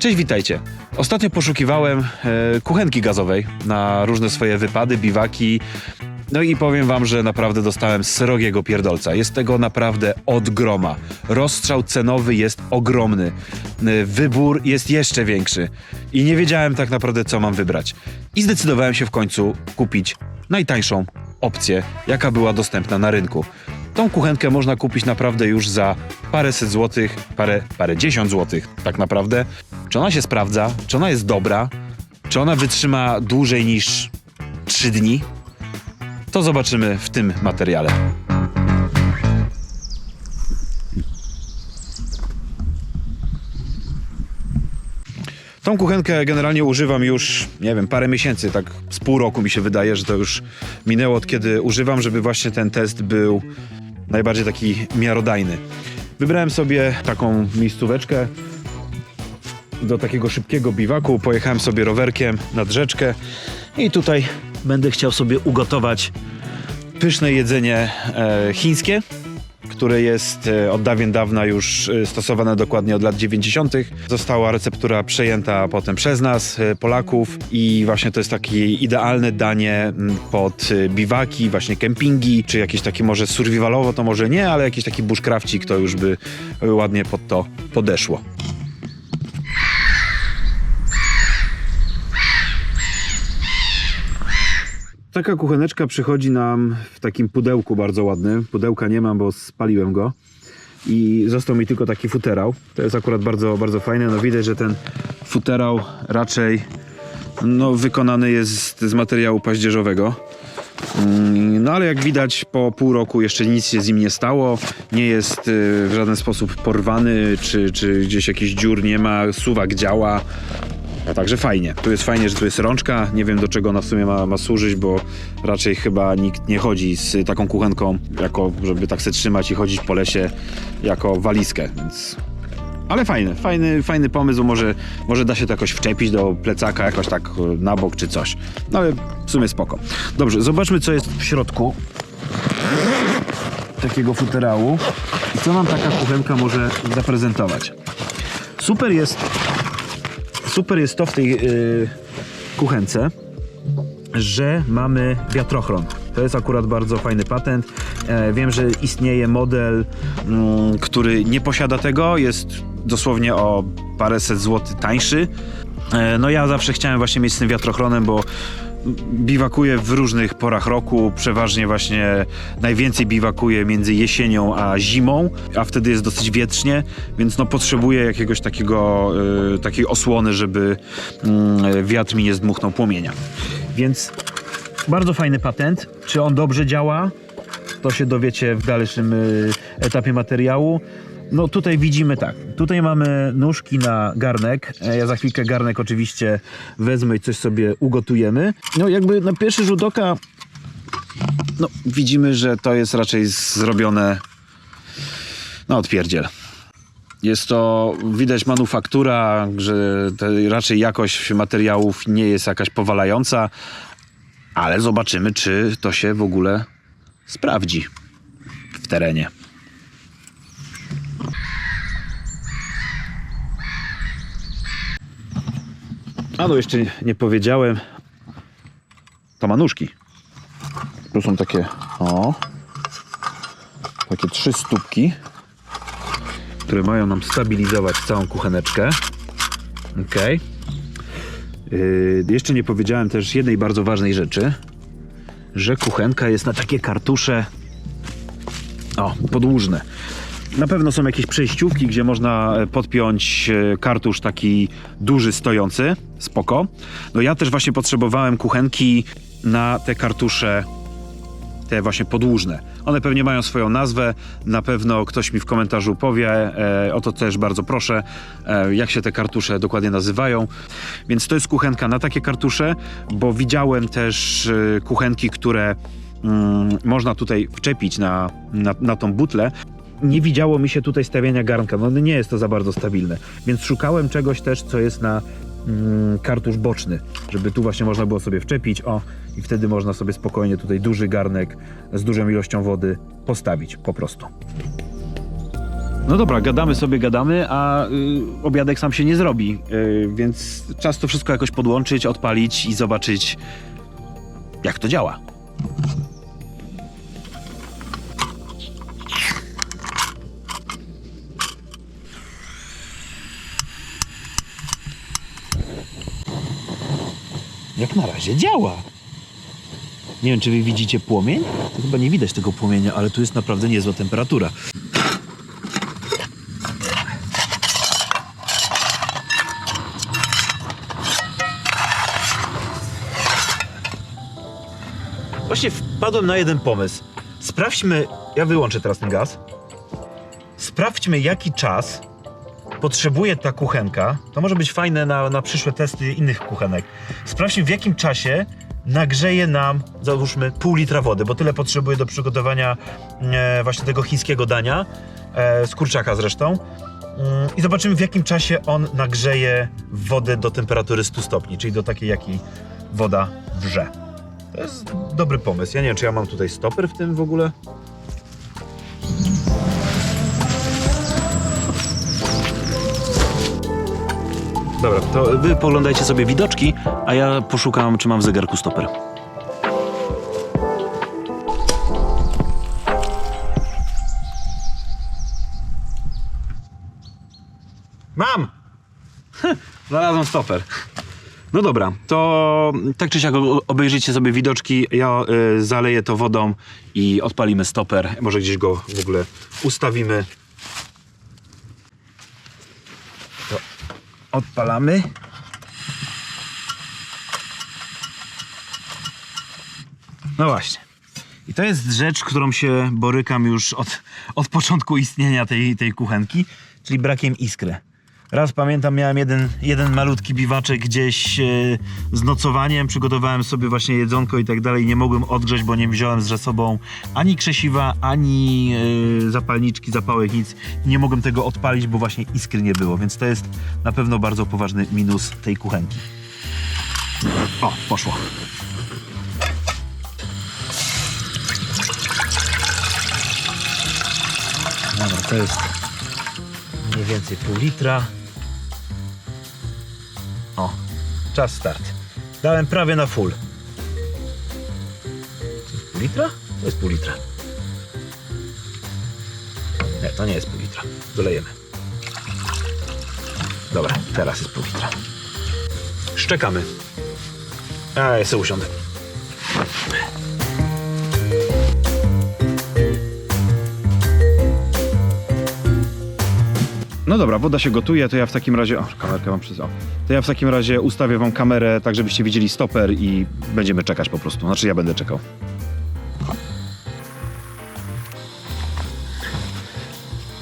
Cześć, witajcie. Ostatnio poszukiwałem e, kuchenki gazowej na różne swoje wypady, biwaki. No i powiem wam, że naprawdę dostałem srogiego pierdolca. Jest tego naprawdę od groma. Rozstrzał cenowy jest ogromny. E, Wybór jest jeszcze większy. I nie wiedziałem tak naprawdę, co mam wybrać. I zdecydowałem się w końcu kupić najtańszą opcję, jaka była dostępna na rynku. Tą kuchenkę można kupić naprawdę już za paręset złotych, parę, parę dziesiąt złotych tak naprawdę. Czy ona się sprawdza? Czy ona jest dobra? Czy ona wytrzyma dłużej niż 3 dni? To zobaczymy w tym materiale. Tą kuchenkę generalnie używam już, nie wiem, parę miesięcy, tak z pół roku mi się wydaje, że to już minęło od kiedy używam, żeby właśnie ten test był najbardziej taki miarodajny. Wybrałem sobie taką miejscóweczkę do takiego szybkiego biwaku. Pojechałem sobie rowerkiem nad rzeczkę i tutaj będę chciał sobie ugotować pyszne jedzenie e, chińskie, które jest e, od dawien dawna już e, stosowane dokładnie od lat 90. Została receptura przejęta potem przez nas, e, Polaków i właśnie to jest takie idealne danie pod biwaki, właśnie kempingi, czy jakieś takie może survivalowo to może nie, ale jakiś taki bushcrafcik to już by ładnie pod to podeszło. Taka kucheneczka przychodzi nam w takim pudełku bardzo ładnym. Pudełka nie mam, bo spaliłem go. I został mi tylko taki futerał. To jest akurat bardzo, bardzo fajne. No widać, że ten futerał raczej no, wykonany jest z materiału paździerzowego. Mm, No ale jak widać po pół roku jeszcze nic się z nim nie stało. Nie jest y, w żaden sposób porwany, czy, czy gdzieś jakiś dziur nie ma. Suwak działa. Także fajnie. Tu jest fajnie, że tu jest rączka. Nie wiem do czego ona w sumie ma, ma służyć, bo raczej chyba nikt nie chodzi z taką kuchenką, jako żeby tak se trzymać i chodzić po lesie jako walizkę, więc... Ale fajny, fajny, fajny pomysł. Może, może da się to jakoś wczepić do plecaka, jakoś tak na bok czy coś. No ale w sumie spoko. Dobrze, zobaczmy co jest w środku takiego futerału i co nam taka kuchenka może zaprezentować. Super jest super jest to w tej yy, kuchence, że mamy wiatrochron. To jest akurat bardzo fajny patent. E, wiem, że istnieje model, mm, który nie posiada tego. Jest dosłownie o paręset złotych tańszy. E, no ja zawsze chciałem właśnie mieć z tym wiatrochronem, bo biwakuję w różnych porach roku, przeważnie właśnie najwięcej biwakuję między jesienią a zimą, a wtedy jest dosyć wietrznie, więc no potrzebuję jakiegoś takiego, y, takiej osłony, żeby y, wiatr mi nie zdmuchnął płomienia. Więc bardzo fajny patent. Czy on dobrze działa? To się dowiecie w dalszym y, etapie materiału. No tutaj widzimy tak, tutaj mamy nóżki na garnek. E, Ja za chwilkę garnek oczywiście wezmę i coś sobie ugotujemy. No jakby na pierwszy rzut oka no widzimy, że to jest raczej zrobione no odpierdziel. Jest to, widać manufaktura, że raczej jakość materiałów nie jest jakaś powalająca, ale zobaczymy, czy to się w ogóle sprawdzi w terenie. A no jeszcze nie powiedziałem. To ma nóżki. Tu są takie, o, takie trzy stópki, które mają nam stabilizować całą kucheneczkę. Ok. Yy, jeszcze nie powiedziałem też jednej bardzo ważnej rzeczy, że kuchenka jest na takie kartusze o, podłużne. Na pewno są jakieś przejściówki, gdzie można e, podpiąć e, kartusz taki duży, stojący. Spoko. No ja też właśnie potrzebowałem kuchenki na te kartusze te właśnie podłużne. One pewnie mają swoją nazwę, na pewno ktoś mi w komentarzu powie, e, o to też bardzo proszę, e, jak się te kartusze dokładnie nazywają. Więc to jest kuchenka na takie kartusze, bo widziałem też e, kuchenki, które mm, można tutaj wczepić na, na, na tą butlę. Nie widziało mi się tutaj stawiania garnka, no nie jest to za bardzo stabilne, więc szukałem czegoś też, co jest na mm, kartusz boczny, żeby tu właśnie można było sobie wczepić, o i wtedy można sobie spokojnie tutaj duży garnek z dużą ilością wody postawić po prostu. No dobra, gadamy sobie, gadamy, a y, obiadek sam się nie zrobi, y, więc czas to wszystko jakoś podłączyć, odpalić i zobaczyć, jak to działa. Jak na razie działa. Nie wiem, czy wy widzicie płomień? To chyba nie widać tego płomienia, ale tu jest naprawdę niezła temperatura. Właśnie wpadłem na jeden pomysł. Sprawdźmy, ja wyłączę teraz ten gaz. Sprawdźmy, jaki czas potrzebuje ta kuchenka. To może być fajne na, na przyszłe testy innych kuchenek. Sprawdźmy, w jakim czasie nagrzeje nam, załóżmy, pół litra wody, bo tyle potrzebuje do przygotowania e, właśnie tego chińskiego dania, e, z kurczaka zresztą. Mm, I zobaczymy, w jakim czasie on nagrzeje wodę do temperatury 100 stopni, czyli do takiej, jakiej woda wrze. To jest dobry pomysł. Ja nie wiem, czy ja mam tutaj stoper w tym w ogóle. Dobra, to wy poglądajcie sobie widoczki, a ja poszukam, czy mam w zegarku stoper. Mam! Znalazłem stoper. No dobra, to tak czy siak o- obejrzyjcie sobie widoczki. Ja y, zaleję to wodą i odpalimy stoper. Może gdzieś go w ogóle ustawimy. Odpalamy. No właśnie. I to jest rzecz, którą się borykam już od, od początku istnienia tej, tej kuchenki, czyli brakiem iskry. Raz pamiętam, miałem jeden, jeden malutki biwaczek gdzieś e, z nocowaniem, przygotowałem sobie właśnie jedzonko i tak dalej, nie mogłem odgrzeć, bo nie wziąłem ze sobą ani krzesiwa, ani e, zapalniczki, zapałek, nic. Nie mogłem tego odpalić, bo właśnie iskry nie było, więc to jest na pewno bardzo poważny minus tej kuchenki. O, poszło. Dobra, to jest mniej więcej pół litra. Czas start. Dałem prawie na full. To jest pół litra? To jest pół litra. Nie, to nie jest pół litra. Dolejemy. Dobra, teraz jest pół litra. Szczekamy. A, ja sobie usiądę. No dobra, woda się gotuje, to ja w takim razie. O, kamerkę mam przez. O. To ja w takim razie ustawię wam kamerę tak, żebyście widzieli stoper i będziemy czekać po prostu. Znaczy ja będę czekał.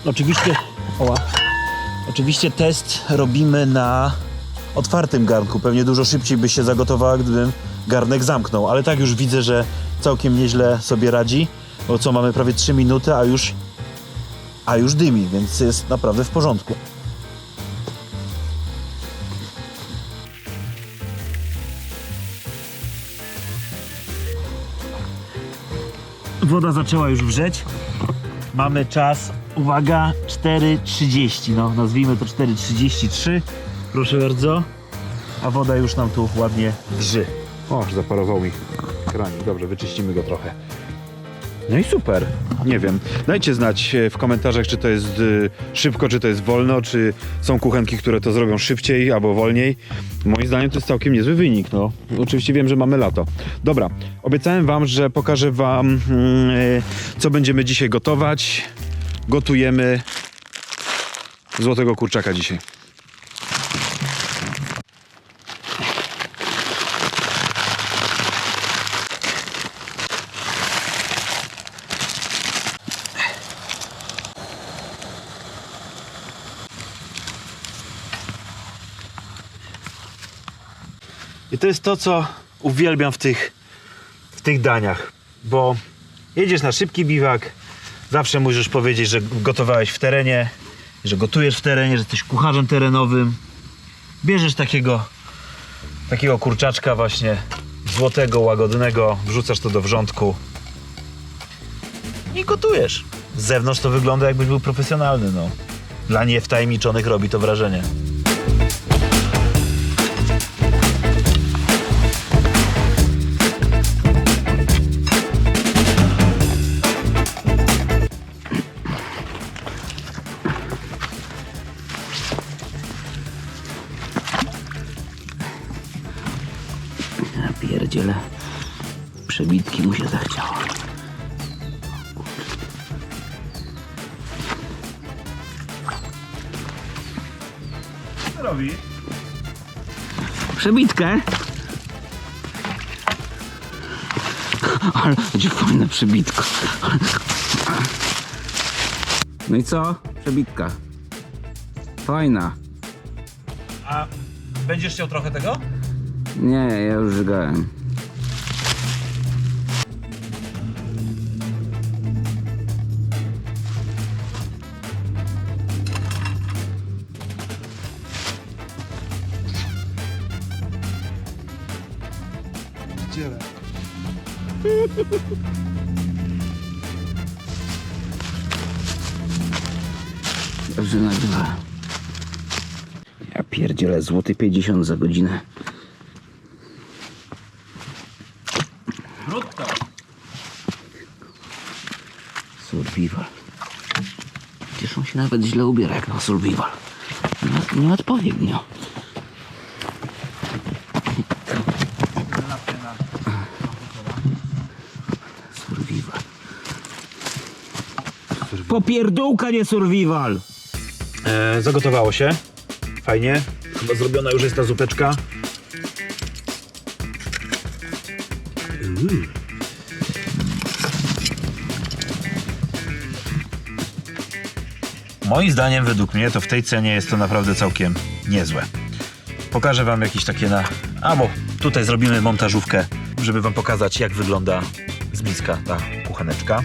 Oczywiście. Oła. Oczywiście test robimy na otwartym garnku. Pewnie dużo szybciej by się zagotowała, gdybym garnek zamknął, ale tak już widzę, że całkiem nieźle sobie radzi. Bo co, mamy prawie 3 minuty, a już a już dymi, więc jest naprawdę w porządku. Woda zaczęła już wrzeć. Mamy czas, uwaga, 4.30. No, nazwijmy to 4.33. Proszę bardzo. A woda już nam tu ładnie wrzy. O, zaparował mi kranik. Dobrze, wyczyścimy go trochę. No i super. Nie wiem. Dajcie znać e, w komentarzach, czy to jest y, szybko, czy to jest wolno, czy są kuchenki, które to zrobią szybciej albo wolniej. Moim zdaniem to jest całkiem niezły wynik. No. Oczywiście wiem, że mamy lato. Dobra, obiecałem wam, że pokażę wam, mm, y, co będziemy dzisiaj gotować. Gotujemy złotego kurczaka dzisiaj. I to jest to, co uwielbiam w tych, w tych daniach, bo jedziesz na szybki biwak, zawsze możesz powiedzieć, że gotowałeś w terenie, że gotujesz w terenie, że jesteś kucharzem terenowym. Bierzesz takiego, takiego kurczaczka właśnie złotego, łagodnego, wrzucasz to do wrzątku i gotujesz. z zewnątrz to wygląda jakbyś był profesjonalny, no. Dla niewtajemniczonych robi to wrażenie. Przebitki mu się zachciało. Co robi? Przebitkę? Ale będzie fajna przebitka. No i co? Przebitka. Fajna. A będziesz chciał trochę tego? Nie, ja już żygałem. Dobrze nagrywa. Ja pierdzielę złoty 50 za godzinę. Brutto. Survival. Przecież on się nawet źle ubiera jak na survival. Nie, nie odpowiednio. Survival. Popierdółka, nie survival! E, zagotowało się. Fajnie. Chyba zrobiona już jest ta zupeczka. Uuu. Moim zdaniem, według mnie, to w tej cenie jest to naprawdę całkiem niezłe. Pokażę wam jakieś takie na... Albo tutaj zrobimy montażówkę, żeby wam pokazać, jak wygląda z bliska ta kucheneczka.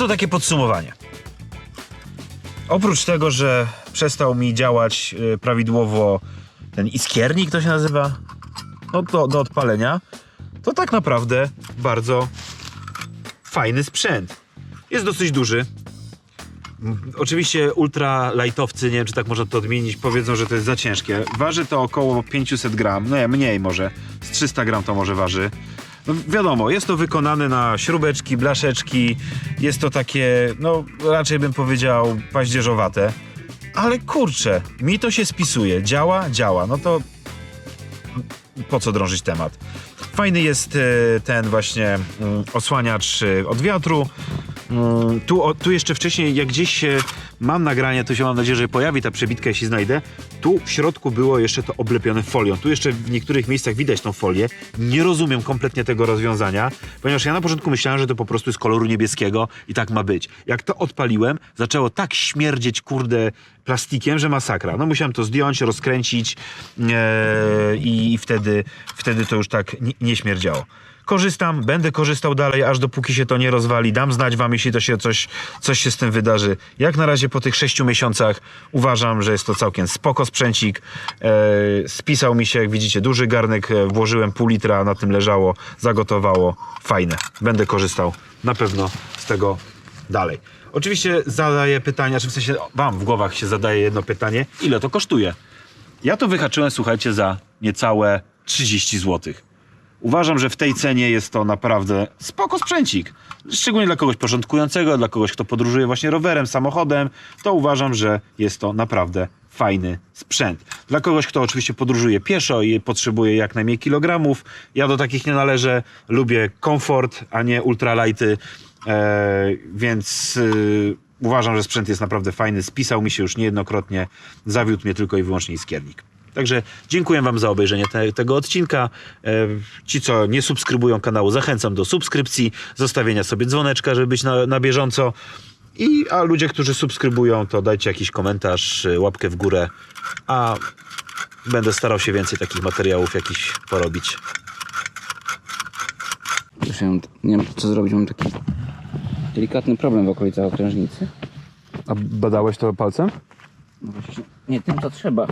To takie podsumowanie. Oprócz tego, że przestał mi działać y, prawidłowo ten iskiernik, to się nazywa, no do, do odpalenia, to tak naprawdę bardzo fajny sprzęt. Jest dosyć duży. Oczywiście ultra lightowcy, nie wiem czy tak można to odmienić, powiedzą, że to jest za ciężkie. Waży to około 500 gram, no nie, mniej może, z 300 gram to może waży. No wiadomo, jest to wykonane na śrubeczki, blaszeczki, jest to takie, no raczej bym powiedział paździerzowate, ale kurczę, mi to się spisuje, działa, działa, no to po co drążyć temat. Fajny jest e, ten właśnie mm, osłaniacz e, od wiatru. Mm, Tu, tu jeszcze wcześniej, jak gdzieś mam nagranie, to się mam nadzieję, że pojawi ta przebitka, jeśli znajdę. Tu w środku było jeszcze to oblepione folią. Tu jeszcze w niektórych miejscach widać tą folię. Nie rozumiem kompletnie tego rozwiązania, ponieważ ja na początku myślałem, że to po prostu jest koloru niebieskiego i tak ma być. Jak to odpaliłem, zaczęło tak śmierdzieć, kurde, plastikiem, że masakra. No musiałem to zdjąć, rozkręcić e, i wtedy, wtedy to już tak nie, nie śmierdziało. Korzystam, będę korzystał dalej, aż dopóki się to nie rozwali. Dam znać wam, jeśli to się coś, coś się z tym wydarzy. Jak na razie po tych sześciu miesiącach uważam, że jest to całkiem spoko sprzęcik. E, spisał mi się, jak widzicie, duży garnek, e, włożyłem pół litra, na tym leżało, zagotowało. Fajne. Będę korzystał na pewno z tego dalej. Oczywiście zadaję pytania, czy w sensie wam w głowach się zadaje jedno pytanie, ile to kosztuje? Ja to wyhaczyłem, słuchajcie, za niecałe 30 zł. Uważam, że w tej cenie jest to naprawdę spoko sprzęcik. Szczególnie dla kogoś początkującego, dla kogoś, kto podróżuje właśnie rowerem, samochodem, to uważam, że jest to naprawdę fajny sprzęt. Dla kogoś, kto oczywiście podróżuje pieszo i potrzebuje jak najmniej kilogramów, ja do takich nie należę. Lubię komfort, a nie ultralighty, e, więc y, uważam, że sprzęt jest naprawdę fajny. Spisał mi się już niejednokrotnie, zawiódł mnie tylko i wyłącznie iskiernik. Także dziękuję Wam za obejrzenie te, tego odcinka. E, ci, co nie subskrybują kanału, zachęcam do subskrypcji, zostawienia sobie dzwoneczka, żeby być na, na bieżąco. I, a ludzie, którzy subskrybują, to dajcie jakiś komentarz, e, łapkę w górę, a będę starał się więcej takich materiałów jakiś porobić. Już nie wiem co zrobić, mam taki delikatny problem w okolicach okrężnicy. A badałeś to palcem? No właśnie, nie tym to trzeba.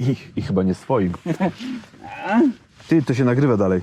I, i chyba nie swoim. Ty, to się nagrywa dalej.